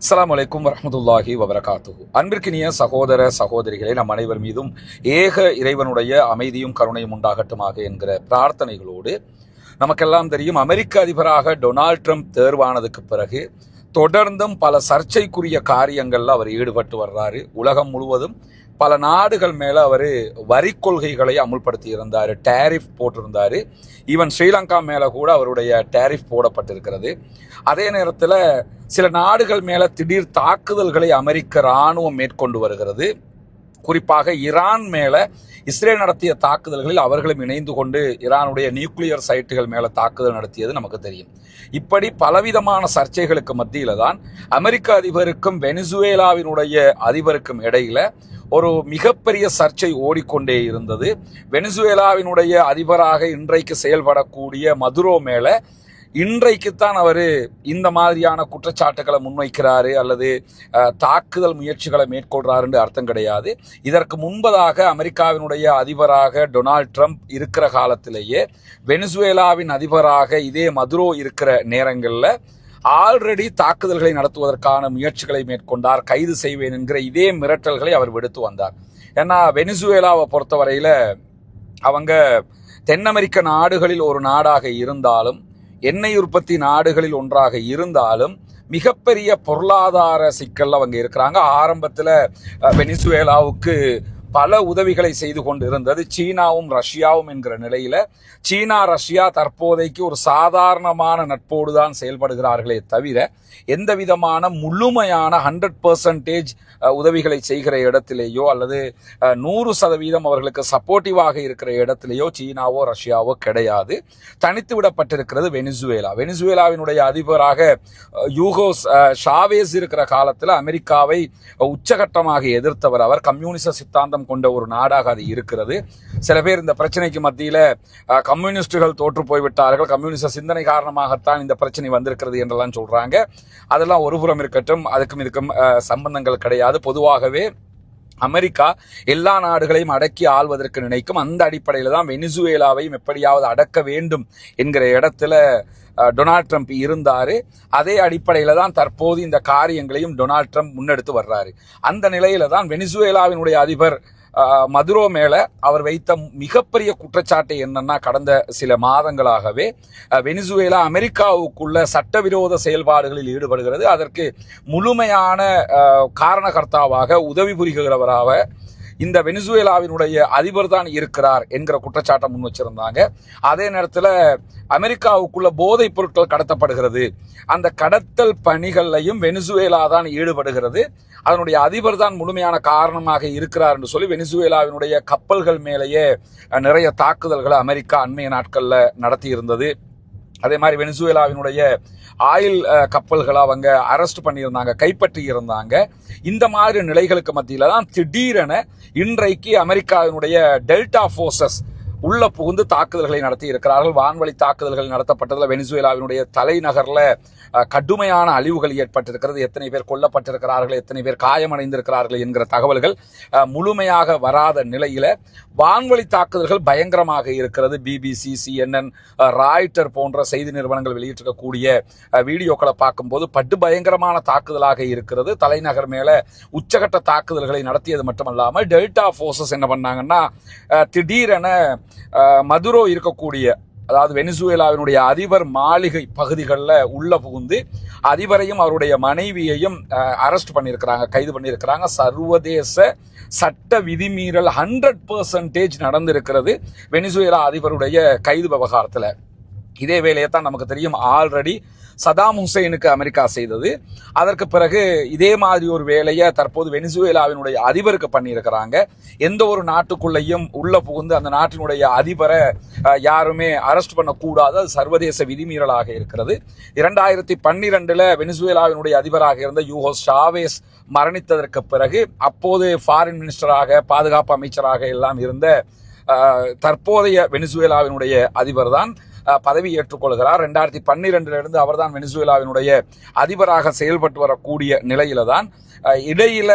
அஸ்லாம் அலைக்கும் வரஹ்மத்துல்லாஹி வபரகாத்து அன்பிற்கினிய சகோதர சகோதரிகளை நம் அனைவர் மீதும் ஏக இறைவனுடைய அமைதியும் கருணையும் உண்டாகட்டுமாக என்கிற பிரார்த்தனைகளோடு நமக்கெல்லாம் தெரியும் அமெரிக்க அதிபராக டொனால்ட் ட்ரம்ப் தேர்வானதுக்கு பிறகு தொடர்ந்தும் பல சர்ச்சைக்குரிய காரியங்களில் அவர் ஈடுபட்டு வர்றாரு. உலகம் முழுவதும் பல நாடுகள் மேல அவர் வரி கொள்கைகளை அமுல்படுத்தி இருந்தார் டேரிஃப் போட்டிருந்தார். ஈவன் ஸ்ரீலங்கா மேல கூட அவருடைய டேரிஃப் போடப்பட்டிருக்கிறது. அதே நேரத்தில் சில நாடுகள் மேல திடீர் தாக்குதல்களை அமெரிக்க ராணுவம் மேற்கொண்டு வருகிறது. குறிப்பாக ஈரான் மேல இஸ்ரேல் நடத்திய தாக்குதல்களில் அவர்களும் இணைந்து கொண்டு ஈரானுடைய நியூக்ளியர் சைட்டுகள் மேல தாக்குதல் நடத்தியது நமக்கு தெரியும். இப்படி பலவிதமான சர்ச்சைகளுக்கு மத்தியில தான் அமெரிக்க அதிபருக்கும் வெனிசுவேலாவினுடைய அதிபருக்கும் இடையில ஒரு மிகப்பெரிய சர்ச்சை ஓடிக்கொண்டே இருந்தது. வெனிசுவேலாவினுடைய அதிபராக இன்றைக்கு செயல்படக்கூடிய மதுரோ மேலே இன்றைக்குத்தான் அவர் இந்த மாதிரியான குற்றச்சாட்டுகளை முன்வைக்கிறாரு அல்லது தாக்குதல் முயற்சிகளை மேற்கொள்கிறாருன்னு அர்த்தம் கிடையாது. இதற்கு முன்பதாக அமெரிக்காவினுடைய அதிபராக டொனால்ட் ட்ரம்ப் இருக்கிற காலத்திலேயே வெனிசுவேலாவின் அதிபராக இதே மதுரோ இருக்கிற நேரங்களில் ஆல்ரெடி தாக்குதல்களை நடத்துவதற்கான முயற்சிகளை மேற்கொண்டார் கைது செய்வேன் என்கிற இதே மிரட்டல்களை அவர் விடுத்து வந்தார். ஏன்னா வெனிசுவேலாவை பொறுத்தவரையில் அவங்க தென் அமெரிக்க நாடுகளில் ஒரு நாடாக இருந்தாலும் எண்ணெய் உற்பத்தி நாடுகளில் ஒன்றாக இருந்தாலும் மிகப்பெரிய பொருளாதார சிக்கல் அவங்க இருக்கிறாங்க. ஆரம்பத்தில் வெனிசுவேலாவுக்கு பல உதவிகளை செய்து கொண்டு இருந்தது சீனாவும் ரஷ்யாவும் என்கிற நிலையில சீனா ரஷ்யா தற்போதைக்கு ஒரு சாதாரணமான நட்போடு தான் செயல்படுகிறார்களே தவிர எந்த விதமான முழுமையான ஹண்ட்ரட் பர்சன்டேஜ் உதவிகளை செய்கிற இடத்திலேயோ அல்லது நூறு சதவீதம் அவர்களுக்கு சப்போர்ட்டிவாக இருக்கிற இடத்திலேயோ சீனாவோ ரஷ்யாவோ கிடையாது. தனித்து விடப்பட்டிருக்கிறது வெனிசுவேலா. வெனிசுவேலாவினுடைய அதிபராக யூகோ ஷாவேஸ் இருக்கிற காலத்தில் அமெரிக்காவை உச்சகட்டமாக எதிர்த்தவர் அவர். கம்யூனிச சித்தாந்தம் கொண்ட ஒரு நாடாக அது இருக்கிறது. சில பேர் இந்த பிரச்சனைக்கு மத்தியில் கம்யூனிஸ்டுகள் தோற்று போய்விட்டார்கள். கம்யூனிஸ்ட சிந்தனை காரணமாகத்தான் இந்த பிரச்சனை வந்திருக்கிறது என்றெல்லாம் சொல்கிறாங்க அதெல்லாம் ஒருபுறம் இருக்கட்டும் அதுக்கும் இதுக்கும் சம்பந்தங்கள் கிடையாது. பொதுவாகவே அமெரிக்கா எல்லா நாடுகளையும் அடக்கி ஆள்வதற்கு நினைக்கும் அந்த அடிப்படையில் தான் வெனிசுவேலாவையும் எப்படியாவது அடக்க வேண்டும் என்கிற இடத்துல டொனால்ட் ட்ரம்ப் இருந்தார் அதே அடிப்படையில் தான் தற்போது இந்த காரியங்களையும் டொனால்ட் ட்ரம்ப் முன்னெடுத்து வர்றாரு. அந்த நிலையில தான் வெனிசுவேலாவினுடைய அதிபர் மதுரோ மேலே அவர் வைத்த மிகப்பெரிய குற்றச்சாட்டு என்னன்னா கடந்த சில மாதங்களாகவே வெனிசுவேலா அமெரிக்காவுக்குள்ள சட்டவிரோத செயல்பாடுகளில் ஈடுபடுகிறது. அதற்கு முழுமையான காரணகர்த்தாவாக உதவி புரிகிறவராக இந்த வெனிசுவேலாவினுடைய அதிபர் தான் இருக்கிறார் என்கிற குற்றச்சாட்டை முன் வச்சிருந்தாங்க. அதே நேரத்தில் அமெரிக்காவுக்குள்ள போதைப் பொருட்கள் கடத்தப்படுகிறது. அந்த கடத்தல் பணிகள்லையும் வெனிசுவேலா தான் ஈடுபடுகிறது. அதனுடைய அதிபர் தான் முழுமையான காரணமாக இருக்கிறார் என்று சொல்லி வெனிசுவேலாவினுடைய கப்பல்கள் மேலேயே நிறைய தாக்குதல்களை அமெரிக்கா அண்மைய நாட்களில் நடத்தி இருந்தது அதே மாதிரி வெனிசுவேலாவினுடைய ஆயில் கப்பல்களை அவங்க அரெஸ்ட் பண்ணியிருந்தாங்க கைப்பற்றி இருந்தாங்க இந்த மாதிரி நிலைகளுக்கு மத்தியில தான் திடீரென இன்றைக்கு அமெரிக்காவினுடைய டெல்டா ஃபோர்ஸஸ் உள்ள புகுந்து தாக்குதல்களை நடத்தி இருக்கிறார்கள். வான்வழி தாக்குதல்கள் நடத்தப்பட்டதில் வெனிசுவேலாவினுடைய தலைநகரில் கடுமையான அழிவுகள் ஏற்பட்டிருக்கிறது. எத்தனை பேர் கொல்லப்பட்டிருக்கிறார்கள் எத்தனை பேர் காயமடைந்திருக்கிறார்கள் என்கிற தகவல்கள் முழுமையாக வராத நிலையில் வான்வழி தாக்குதல்கள் பயங்கரமாக இருக்கிறது. பிபிசி சிஎன்என் ராய்டர் போன்ற செய்தி நிறுவனங்கள் வெளியிட்டிருக்கக்கூடிய வீடியோக்களை பார்க்கும்போது பட்டு பயங்கரமான தாக்குதலாக இருக்கிறது. தலைநகர் மேலே உச்சகட்ட தாக்குதல்களை நடத்தியது மட்டுமல்லாமல் டெல்டா ஃபோர்ஸஸ் என்ன பண்ணாங்கன்னா திடீரென மதுரோ இருக்கக்கூடிய அதாவது வெனிசுவேலாவினுடைய அதிபர் மாளிகை பகுதிகளில் உள்ள புகுந்து அதிபரையும் அவருடைய மனைவியையும் அரெஸ்ட் பண்ணியிருக்கிறாங்க கைது பண்ணியிருக்கிறாங்க. சர்வதேச சட்ட விதிமீறல் ஹண்ட்ரட் பர்சன்டேஜ் நடந்திருக்கிறது வெனிசுவேலா அதிபருடைய கைது விவகாரத்தில். இதே வேலையை தான் நமக்கு தெரியும். ஆல்ரெடி சதாம் ஹுசைனுக்கு அமெரிக்கா செய்தது. அதற்கு பிறகு இதே மாதிரி ஒரு வேலையை தற்போது வெனிசுவேலாவினுடைய அதிபருக்கு பண்ணியிருக்கிறாங்க. எந்த ஒரு நாட்டுக்குள்ளேயும் உள்ள புகுந்து அந்த நாட்டினுடைய அதிபரை யாருமே அரெஸ்ட் பண்ணக்கூடாது. அது சர்வதேச விதிமீறலாக இருக்கிறது. இரண்டாயிரத்தி பன்னிரெண்டில் வெனிசுவேலாவினுடைய அதிபராக இருந்த யூஹோ ஷாவேஸ் மரணித்ததற்கு பிறகு அப்போது ஃபாரின் மினிஸ்டராக பாதுகாப்பு அமைச்சராக எல்லாம் இருந்த தற்போதைய வெனிசுவேலாவினுடைய அதிபர் தான் பதவி ஏற்றுக்கொள்கிறார். ரெண்டாயிரத்தி பன்னிரெண்டிலிருந்து அவர்தான் வெனிசுவேலாவினுடைய அதிபராக செயல்பட்டு வரக்கூடிய நிலையில தான் இடையில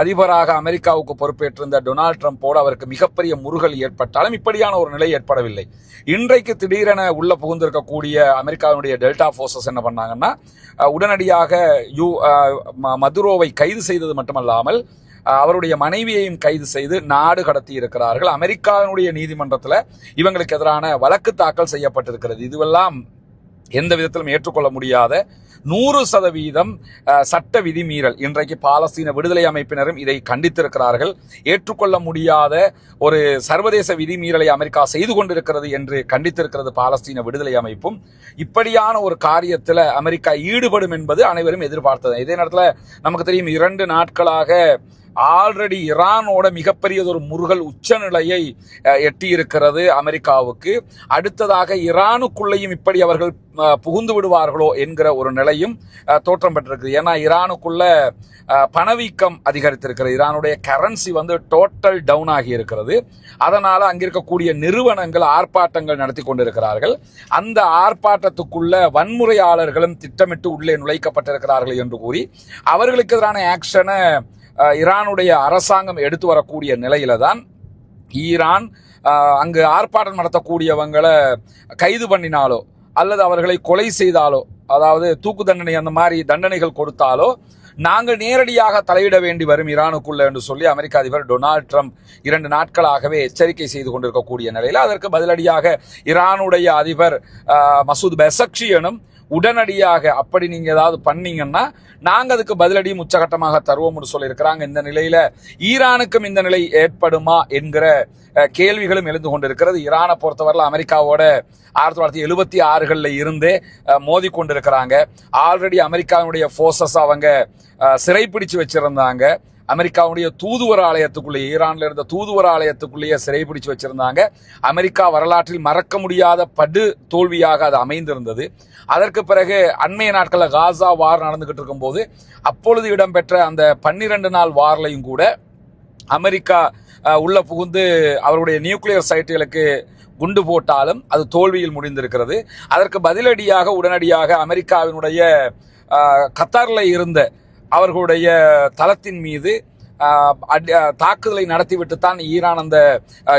அதிபராக அமெரிக்காவுக்கு பொறுப்பேற்றிருந்த டொனால்ட் ட்ரம்ப்போடு அவருக்கு மிகப்பெரிய முருகல் ஏற்பட்டாலும் இப்படியான ஒரு நிலை ஏற்படவில்லை. இன்றைக்கு திடீரென உள்ள புகுந்திருக்கக்கூடிய அமெரிக்காவினுடைய டெல்டா ஃபோர்ஸஸ் என்ன பண்ணாங்கன்னா உடனடியாக யூ மதுரோவை கைது செய்தது மட்டுமல்லாமல் அவருடைய மனைவியையும் கைது செய்து நாடு கடத்தி இருக்கிறார்கள். அமெரிக்காவினுடைய நீதிமன்றத்தில் இவங்களுக்கு எதிரான வழக்கு தாக்கல் செய்யப்பட்டிருக்கிறது. இதுவெல்லாம் எந்த விதத்திலும் ஏற்றுக்கொள்ள முடியாத நூறு சதவீதம் சட்ட விதிமீறல். இன்றைக்கு பாலஸ்தீன விடுதலை அமைப்பினரும் இதை கண்டித்திருக்கிறார்கள். ஏற்றுக்கொள்ள முடியாத ஒரு சர்வதேச விதிமீறலை அமெரிக்கா செய்து கொண்டிருக்கிறது என்று கண்டித்திருக்கிறது பாலஸ்தீன விடுதலை அமைப்பும். இப்படியான ஒரு காரியத்தில் அமெரிக்கா ஈடுபடும் என்பது அனைவரும் எதிர்பார்த்தது. இதே நேரத்தில் நமக்கு தெரியும் இரண்டு நாட்களாக ஆல்ரெடி ஈரானோட மிகப்பெரியதொரு முருகல் உச்சநிலையை எட்டியிருக்கிறது அமெரிக்காவுக்கு. அடுத்ததாக ஈரானுக்குள்ளேயும் இப்படி அவர்கள் புகுந்து விடுவார்களோ என்கிற ஒரு நிலையும் தோற்றம் பெற்றிருக்குது. ஏன்னா ஈரானுக்குள்ள பணவீக்கம் அதிகரித்திருக்கிறது. ஈரானுடைய கரன்சி வந்து டோட்டல் டவுன் ஆகி இருக்கிறது அதனால அங்க இருக்கக்கூடிய நிறுவனங்கள் ஆர்ப்பாட்டங்கள் நடத்தி கொண்டிருக்கிறார்கள். அந்த ஆர்ப்பாட்டத்துக்குள்ள வன்முறையாளர்களும் திட்டமிட்டு உள்ளே நுழைக்கப்பட்டிருக்கிறார்கள் என்று கூறி அவர்களுக்கு எதிரான ஆக்ஷனை ஈரானுடைய அரசாங்கம் எடுத்து வரக்கூடிய நிலையில தான் ஈரான் அங்கு ஆர்ப்பாட்டம் நடத்தக்கூடியவங்களை கைது பண்ணினாலோ அல்லது அவர்களை கொலை செய்தாலோ அதாவது தூக்கு தண்டனை அந்த மாதிரி தண்டனைகள் கொடுத்தாலோ நாங்கள் நேரடியாக தலையிட வேண்டி வரும் ஈரானுக்குள்ள என்று சொல்லி அமெரிக்க அதிபர் டொனால்ட் ட்ரம்ப் இரண்டு நாட்களாகவே எச்சரிக்கை செய்து கொண்டிருக்கக்கூடிய நிலையில் அதற்கு பதிலடியாக ஈரானுடைய அதிபர் அஹ், மசூத் பெசக்ஷியனும் உடனடியாக அப்படி நீங்க ஏதாவது பண்ணீங்கன்னா நாங்க அதுக்கு பதிலடியும் உச்சகட்டமாக தருவோம்னு சொல்லியிருக்கிறாங்க. இந்த நிலையில ஈரானுக்கும் இந்த நிலை ஏற்படுமா என்கிற கேள்விகளும் எழுந்து கொண்டிருக்கிறது. ஈரானை பொறுத்தவரையில் அமெரிக்காவோட ஆயிரத்தி தொள்ளாயிரத்தி எழுபத்தி ஆறுகளில் இருந்தே மோதி கொண்டிருக்கிறாங்க. ஆல்ரெடி அமெரிக்காவினுடைய ஃபோர்ஸஸ் அவங்க சிறைப்பிடிச்சு வச்சிருந்தாங்க. அமெரிக்காவுடைய தூதுவர ஆலயத்துக்குள்ளே ஈரான்ல இருந்த தூதுவர ஆலயத்துக்குள்ளேயே சிறைபிடிச்சு வச்சிருந்தாங்க. அமெரிக்கா வரலாற்றில் மறக்க முடியாத படு தோல்வியாக அது அமைந்திருந்தது. அதற்கு பிறகு அண்மைய நாட்களில் காசா வார் நடந்துகிட்டு இருக்கும்போது அப்பொழுது இடம்பெற்ற அந்த பன்னிரண்டு நாள் வார்லையும் கூட அமெரிக்கா உள்ள புகுந்து அவருடைய நியூக்ளியர் சைட்டுகளுக்கு குண்டு போட்டாலும் அது தோல்வியில் முடிந்திருக்கிறது. அதற்கு பதிலடியாக உடனடியாக அமெரிக்காவினுடைய கத்தாரில் இருந்த அவர்களுடைய தளத்தின் மீது அடி- தாக்குதலை நடத்திவிட்டு தான் ஈரான் அந்த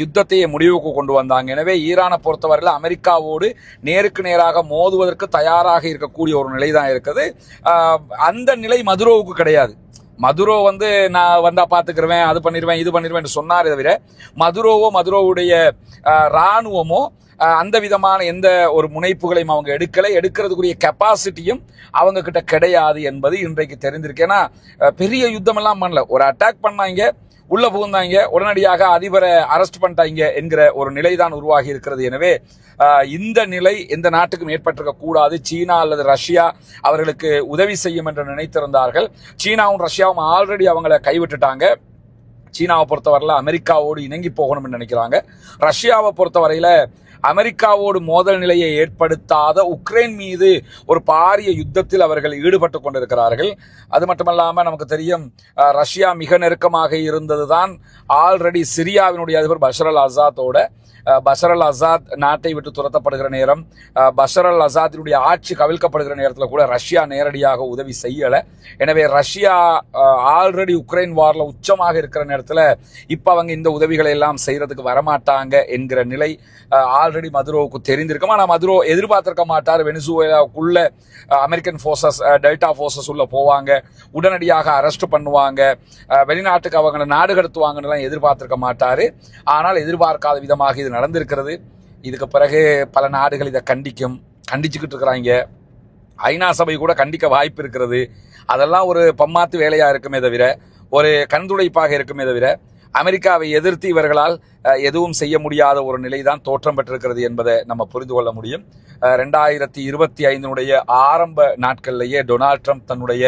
யுத்தத்தையே முடிவுக்கு கொண்டு வந்தாங்க. எனவே ஈரானை பொறுத்தவரையில் அமெரிக்காவோடு நேருக்கு நேராக மோதுவதற்கு தயாராக இருக்கக்கூடிய ஒரு நிலை தான் இருக்குது அந்த நிலை மதுரோவுக்கு கிடையாது. மதுரோ வந்து நான் வந்தால் பாத்துக்கிருவேன் அது பண்ணிடுவேன் இது பண்ணிடுவேன் சொன்னாரே தவிர மதுரோவோ மதுரோவுடைய இராணுவமோ ராணுவமோ அந்த விதமான எந்த ஒரு முனைப்புகளையும் அவங்க எடுக்கலை. எடுக்கிறதுக்குரிய கெப்பாசிட்டியும் அவங்க கிட்ட கிடையாது என்பது இன்றைக்கு தெரிந்திருக்கு. ஏன்னா பெரிய யுத்தமெல்லாம் பண்ணல. ஒரு அட்டாக் பண்ணாங்க உள்ள புகுந்தாங்க உடனடியாக அதிபரை அரெஸ்ட் பண்ணிட்டாங்க என்கிற ஒரு நிலை தான் உருவாகி இருக்கிறது. எனவே இந்த நிலை எந்த நாட்டுக்கும் ஏற்பட்டிருக்க கூடாது. சீனா அல்லது ரஷ்யா அவர்களுக்கு உதவி செய்யும் என்று நினைத்திருந்தார்கள். சீனாவும் ரஷ்யாவும் ஆல்ரெடி அவங்கள கைவிட்டுட்டாங்க. சீனாவை பொறுத்தவரையில் அமெரிக்காவோடு இணங்கி போகணும்னு நினைக்கிறாங்க. ரஷ்யாவை பொறுத்தவரையில் அமெரிக்காவோடு மோதல் நிலையை ஏற்படுத்தாத உக்ரைன் மீது ஒரு பாரிய யுத்தத்தில் அவர்கள் ஈடுபட்டு கொண்டிருக்கிறார்கள். அது மட்டுமல்லாமல் நமக்கு தெரியும் ரஷ்யா மிக நெருக்கமாக இருந்ததுதான். ஆல்ரெடி சிரியாவினுடைய அதிபர் பஷர் அல் ஆசாத்தோட அஹ், பஷர் அல் ஆசாத் நாட்டை விட்டு துரத்தப்படுகிற நேரம் பஷரல் பஷர் அல் ஆசாத்தினுடைய ஆட்சி கவிழ்க்கப்படுகிற நேரத்தில் கூட ரஷ்யா நேரடியாக உதவி செய்யலை. எனவே ரஷ்யா ஆல்ரெடி உக்ரைன் வாரில் உச்சமாக இருக்கிற நேரத்தில் இப்போ அவங்க இந்த உதவிகளை எல்லாம் செய்கிறதுக்கு வரமாட்டாங்க என்கிற நிலை ஆல்ரெடி மதுரோவுக்கு தெரிந்திருக்கும். ஆனால் மதுரோ எதிர்பார்த்திருக்க மாட்டார். வெனிசுவேலாவுக்குள்ள அமெரிக்கன் ஃபோர்ஸஸ் டெல்டா ஃபோர்ஸஸ் உள்ள போவாங்க. உடனடியாக அரெஸ்ட் பண்ணுவாங்க. வெளிநாட்டுக்கு அவங்க நாடு கடத்துவாங்கன்னு எதிர்பார்த்திருக்க மாட்டார். ஆனால் எதிர்பார்க்காத விதமாக இது நடந்திருக்கிறது. இதுக்கு பிறகு பல நாடுகள் இதை கண்டிக்கும் கண்டிச்சுக்கிட்டு இருக்கிறாங்க. ஐநா சபை கூட கண்டிக்க வாய்ப்பு இருக்கிறது. அதெல்லாம் ஒரு பம்மாத்து வேலையாக இருக்குமே தவிர ஒரு கண்துடைப்பாக இருக்குமே தவிர அமெரிக்காவை எதிர்த்து இவர்களால் எதுவும் செய்ய முடியாத ஒரு நிலை தான் தோற்றம் பெற்றிருக்கிறது என்பதை நம்ம புரிந்து கொள்ள முடியும். ரெண்டாயிரத்தி இருபத்தி ஐந்தினுடைய ஆரம்ப நாட்களிலேயே டொனால்ட் ட்ரம்ப் தன்னுடைய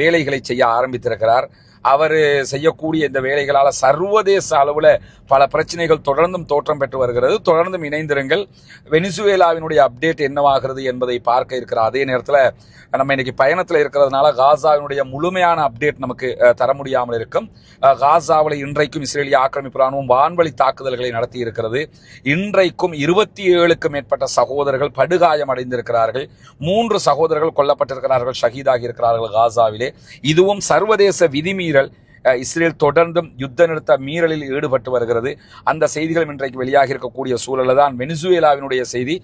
வேலைகளை செய்ய ஆரம்பித்திருக்கிறார். அவர் செய்யக்கூடிய இந்த வேலைகளால் சர்வதேச அளவில் பல பிரச்சனைகள் தொடர்ந்தும் தோற்றம் பெற்று வருகிறது. தொடர்ந்தும் இணைந்திருங்கள். வெனிசுவேலாவினுடைய அப்டேட் என்னவாகிறது என்பதை பார்க்க இருக்கிற அதே நேரத்தில் நம்ம இன்னைக்கு பயணத்தில் இருக்கிறதுனால காசாவினுடைய முழுமையான அப்டேட் நமக்கு தர முடியாமல் இருக்கும். காசாவில் இன்றைக்கும் இஸ்ரேலிய ஆக்கிரமிப்பு ராணுவம் வான்வழி தாக்குதல்களை நடத்தி இருக்கிறது. இன்றைக்கும் இருபத்தி ஏழுக்கும் மேற்பட்ட சகோதரர்கள் படுகாயம் அடைந்திருக்கிறார்கள். மூன்று சகோதரர்கள் கொல்லப்பட்டிருக்கிறார்கள் ஷஹீதாகி இருக்கிறார்கள் காசாவிலே. இதுவும் சர்வதேச விதிமீறி viral இஸ்ரேல் தொடர்ந்தும் யுத்த நிறுத்த மீறலில் ஈடுபட்டு வருகிறது. அந்த செய்திகளும் இன்றைக்கு வெளியாகி இருக்கக்கூடிய சூழலில் தான் வெனிசுவேலாவினுடைய செய்தி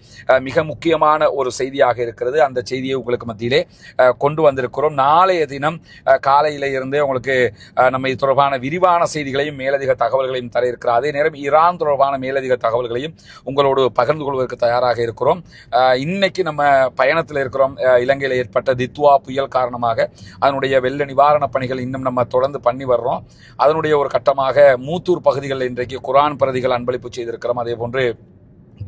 மிக முக்கியமான ஒரு செய்தியாக இருக்கிறது. அந்த செய்தியை உங்களுக்கு மத்தியிலே கொண்டு வந்திருக்கிறோம். நாளைய தினம் அஹ், காலையில இருந்தே உங்களுக்கு நம்ம இது தொடர்பான விரிவான செய்திகளையும் மேலதிக தகவல்களையும் தர இருக்கிற அதே நேரம் ஈரான் தொடர்பான மேலதிக தகவல்களையும் உங்களோடு பகிர்ந்து கொள்வதற்கு தயாராக இருக்கிறோம். இன்னைக்கு நம்ம பயணத்தில் இருக்கிறோம். இலங்கையில் ஏற்பட்ட தித்வா புயல் காரணமாக அதனுடைய வெள்ள நிவாரணப் பணிகள் இன்னும் நம்ம தொடர்ந்து பண்ணி வர்றோம். அதனுடைய ஒரு கட்டமாக மூத்தூர் பகுதிகளில் இன்றைக்கு குரான் பிரதிகள் அன்பளிப்பு செய்திருக்கிறோம். அதே போன்று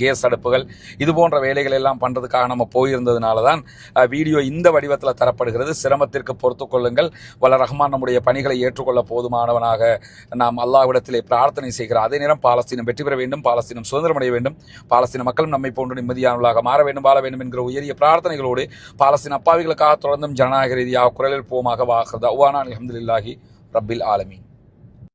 கேஸ் அடுப்புகள் இது போன்ற வேலைகள் எல்லாம் பண்றதுக்காக நம்ம போயிருந்ததுனால தான் வீடியோ இந்த வடிவத்தில் தரப்படுகிறது. சிரமத்திற்கு பொறுத்து கொள்ளுங்கள். வல்ல ரஹ்மான் நம்முடைய பணிகளை ஏற்றுக்கொள்ள போதுமானவனாக நாம் அல்லாவிடத்திலே பிரார்த்தனை செய்கிறோம் அதே நேரம் பாலஸ்தீனம் வெற்றி பெற வேண்டும் பாலஸ்தீனம் சுதந்திரம் அடைய வேண்டும் பாலஸ்தீன மக்களும் நம்மை போன்று நிம்மதியானவர்களாக மாற வேண்டும் வாழ வேண்டும் என்கிற உயரிய பிரார்த்தனைகளோடு பாலஸ்தீன அப்பாவிகளுக்காக தொடர்ந்தும் ஜனநாயக ரீதியாக குரலில் போமாக வாகிறதா. அவ்வானா அலமதுல்லாஹி ரப்பில் ஆலமீன்.